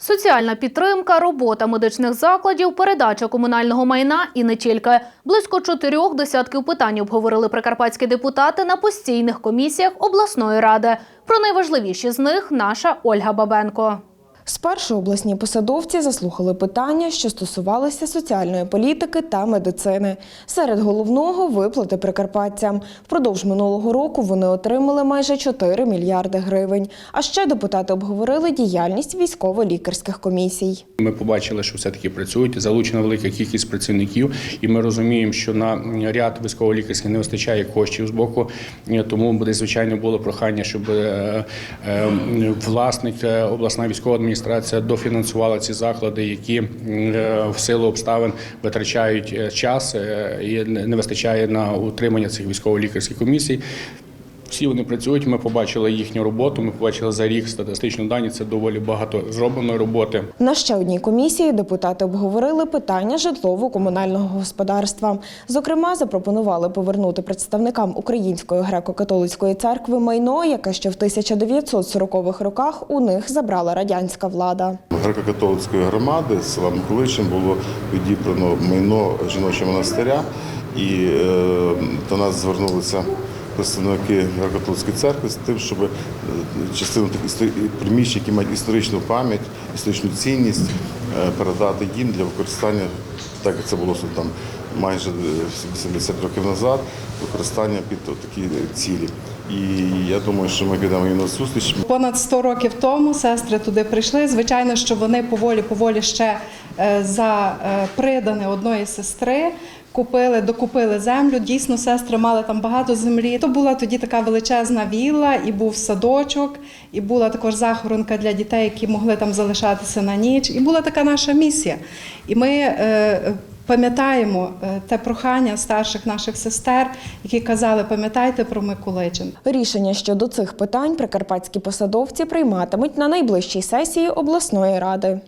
Соціальна підтримка, робота медичних закладів, передача комунального майна і не тільки. Близько чотирьох десятків питань обговорили прикарпатські депутати на постійних комісіях обласної ради. Про найважливіші з них наша Ольга Бабенко. Спершу обласні посадовці заслухали питання, що стосувалися соціальної політики та медицини. Серед головного виплати прикарпатцям. Впродовж минулого року вони отримали майже 4 мільярди гривень. А ще депутати обговорили діяльність військово-лікарських комісій. Ми побачили, що все-таки працюють, залучена велика кількість працівників, і ми розуміємо, що на ряд військово-лікарських не вистачає коштів з боку. Тому буде звичайно було прохання, щоб е, е, власник е, обласна військова адміністрація дофінансувала ці заклади, які е, в силу обставин витрачають е, час е, і не вистачає на утримання цих військово-лікарських комісій. Всі вони працюють. Ми побачили їхню роботу. Ми побачили за рік статистичні дані. Це доволі багато зробленої роботи. На ще одній комісії депутати обговорили питання житлово-комунального господарства. Зокрема, запропонували повернути представникам Української греко-католицької церкви майно, яке ще в 1940-х роках у них забрала радянська влада. Греко-католицької громади з села Миколичин було відібрано майно жіночого монастиря, і е, до нас звернулися представники греко-католицької церкви з тим, щоб е, частину тих приміщень, які мають історичну пам'ять, історичну цінність, е, передати їм для використання, так як це було там майже е, 80 років назад, використання під такі цілі. І я думаю, що ми підемо їм на зустріч. Понад 100 років тому сестри туди прийшли. Звичайно, що вони поволі поволі ще е, за е, придане одної сестри. Купили, докупили землю. Дійсно, сестри мали там багато землі. То була тоді така величезна вілла, і був садочок, і була також захоронка для дітей, які могли там залишатися на ніч. І була така наша місія. І ми е, пам'ятаємо е, те прохання старших наших сестер, які казали: пам'ятайте про Миколичин. Рішення щодо цих питань прикарпатські посадовці прийматимуть на найближчій сесії обласної ради.